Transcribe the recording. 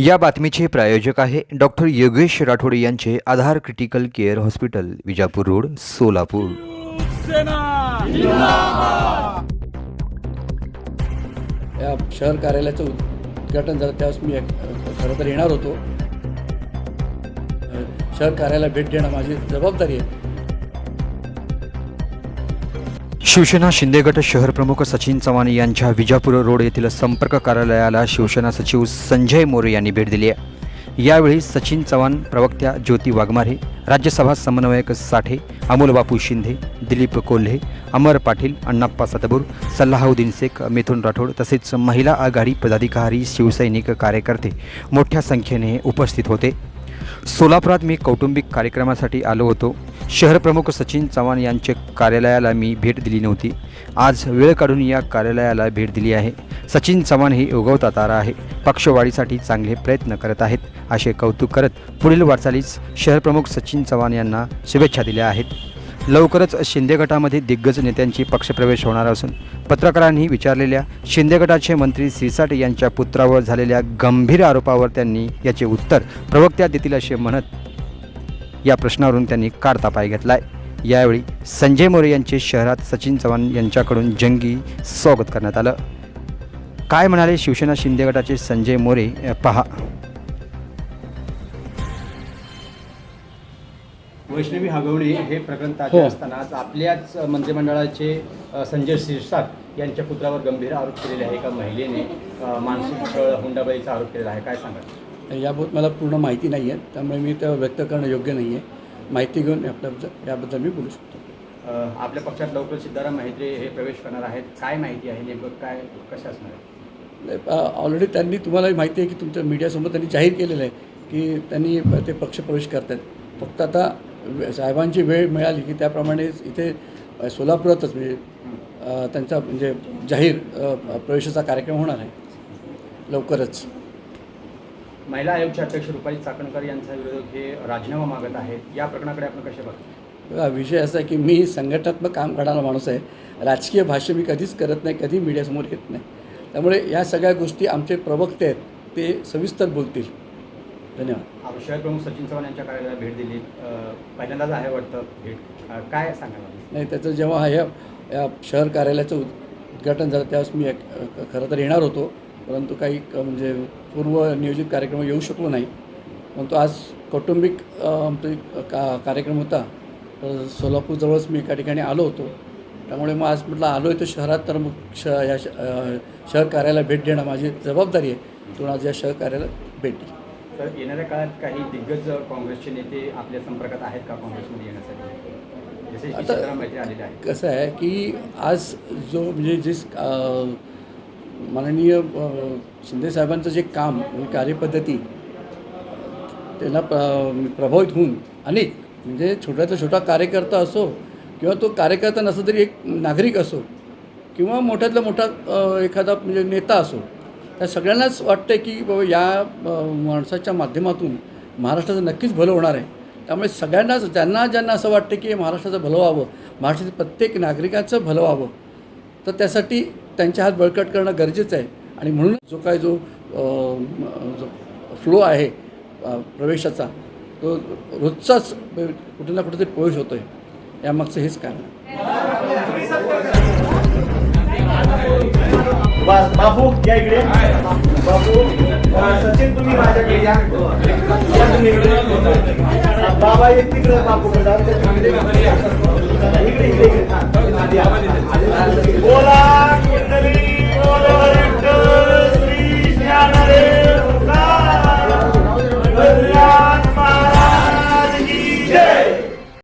या बातमीचे प्रायोजक आहे डॉक्टर योगेश राठोड यांचे Aadhaar critical care hospital Vijapur road Solapur. या शहर कार्यालयाचं उद्घाटन झालं त्यावेळेस मी खरं तर येणार होतो. शहर कार्यालयाला भेट देणं माझी जबाबदारी आहे. शिवसेना शिंदे गट शहर प्रमुख सचिन चव्हाण यांच्या विजापूर रोड येथील संपर्क कार्यालयाला शिवसेना सचिव संजय मोरे यांनी भेट दिली आहे. यावेळी सचिन चव्हाण प्रवक्त्या ज्योती वाघमारे राज्यसभा समन्वयक साठे अमोल बापू शिंदे दिलीप कोल्हे अमर पाटील अण्णाप्पा सतबूर सल्लाहुद्दीन शेख मिथुन राठोड तसेच महिला आघाडी पदाधिकारी शिवसैनिक कार्यकर्ते मोठ्या संख्येने उपस्थित होते. सोलापुरात मी कौटुंबिक कार्यक्रमासाठी आलो होतो. शहरप्रमुख सचिन चव्हाण यांच्या कार्यालयाला मी भेट दिली नव्हती. आज वेळ काढून या कार्यालयाला भेट दिली आहे. सचिन चव्हाण हे उगवता तारा आहे. पक्षवाढीसाठी चांगले प्रयत्न करत आहेत असे कौतुक करत पुढील वाटचालीस शहरप्रमुख सचिन चव्हाण यांना शुभेच्छा दिल्या आहेत. लवकरच शिंदे गटामध्ये दिग्गज नेत्यांची पक्षप्रवेश होणार असून पत्रकारांनी विचारलेल्या शिंदे गटाचे मंत्री सिरसाट यांच्या पुत्रावर झालेल्या गंभीर आरोपावर त्यांनी याचे उत्तर प्रवक्त्या देतील असे म्हणत या प्रश्नावरून त्यांनी काढता पाय घेतलाय. यावेळी संजय मोरे यांचे शहरात सचिन चव्हाण यांच्याकडून जंगी स्वागत करण्यात आलं. काय म्हणाले शिवसेना शिंदे गटाचे संजय मोरे? पहा. वैष्णवी हगवणे हे प्रकरण ताजे हो. असतानाच आपल्याच मंत्रिमंडळाचे संजय शिरसाट यांच्या पुत्रावर गंभीर आरोप केलेले आहे. एका महिलेने मानसिक छळ हुंडाबळीचा आरोप केलेला आहे. काय सांगा याबाबत मला पूर्ण माहिती नाही आहे त्यामुळे मी त्या व्यक्त करणं योग्य नाही आहे माहिती घेऊन आपल्या याबद्दल मी बोलू शकतो. आपल्या पक्षात लवकर सिद्धाराम माहित्रे हे प्रवेश करणार आहेत. काय माहिती आहे नेमकं? काय कशा असणार आहे ऑलरेडी त्यांनी तुम्हाला माहिती आहे की तुमच्या मीडियासमोर त्यांनी जाहीर केलेलं आहे की त्यांनी ते पक्षप्रवेश करतात फक्त आता साहेबांची वेळ मिळाली की त्याप्रमाणे इथे सोलापुरातच म्हणजे त्यांचा म्हणजे जाहीर प्रवेशाचा कार्यक्रम होणार आहे. लवकरच. महिला आयोगचे अध्यक्ष रुपाली चाकणकर यांचा विरोधक हे राजीनामा मागत आहेत. या प्रकरणाकडे आपण कसे बघतो? बघा विषय असा आहे की मी संघटनात्मक काम करणारा माणूस आहे. राजकीय भाष्य मी कधीच करत नाही कधी मीडियासमोर येत नाही. त्यामुळे या सगळ्या गोष्टी आमचे प्रवक्ते आहेत ते सविस्तर बोलतील. धन्यवाद. शहर प्रमुख सचिन चव्हाण यांच्या कार्यालयाला भेट दिली. पहिल्यांदाच आहे वाटतं भेट. काय सांगाल? नाही त्याचं जेव्हा ह्या या शहर कार्यालयाचं उद्घाटन झालं त्यावेळेस मी खरं तर येणार होतो. परंतु काही म्हणजे पूर्व नियोजित कार्यक्रम येऊ शकलो नाही. परंतु आज कौटुंबिक आमचा एक का कार्यक्रम होता. तर सोलापूरजवळच मी एका ठिकाणी आलो होतो. त्यामुळे मग आज म्हटलं आलो आहे तर शहरात तर मग श या शहर कार्यालयाला भेट देणं माझी जबाबदारी आहे. म्हणून आज या शहर कार्यालयाला भेट दिली. तर येणाऱ्या काळात काही दिग्गज काँग्रेसचे नेते आपल्या संपर्कात आहेत का काँग्रेसमध्ये येण्यासाठी? आता- कसं आहे की आज जो म्हणजे जे माननीय शिंदेसाहेबांचं जे काम आणि कार्यपद्धती त्यांना प्र प्रभावित होऊन अनेक म्हणजे छोट्यातला छोटा कार्यकर्ता असो किंवा तो कार्यकर्ता नसला तरी एक नागरिक असो किंवा मोठ्यातला मोठा एखादा म्हणजे नेता असो त्या सगळ्यांनाच वाटतं की बाबा या माणसाच्या माध्यमातून महाराष्ट्राचं नक्कीच भलं होणार आहे. त्यामुळे सगळ्यांनाच ज्यांना ज्यांना असं वाटतं की महाराष्ट्राचं भलं व्हावं महाराष्ट्रातील प्रत्येक नागरिकाचं भलं व्हावं तर त्यासाठी त्यांच्या हात बळकट करणं गरजेचं आहे. आणि म्हणून जो काय जो जो फ्लो आहे प्रवेशाचा तो रोजचाच कुठे ना कुठेतरी प्रवेश होतो आहे यामागचं हेच कारण बाबू. सचिन तुम्ही माझ्याकडे बाबा एक तिकडे बापूकडे बोला कुंडली बोला.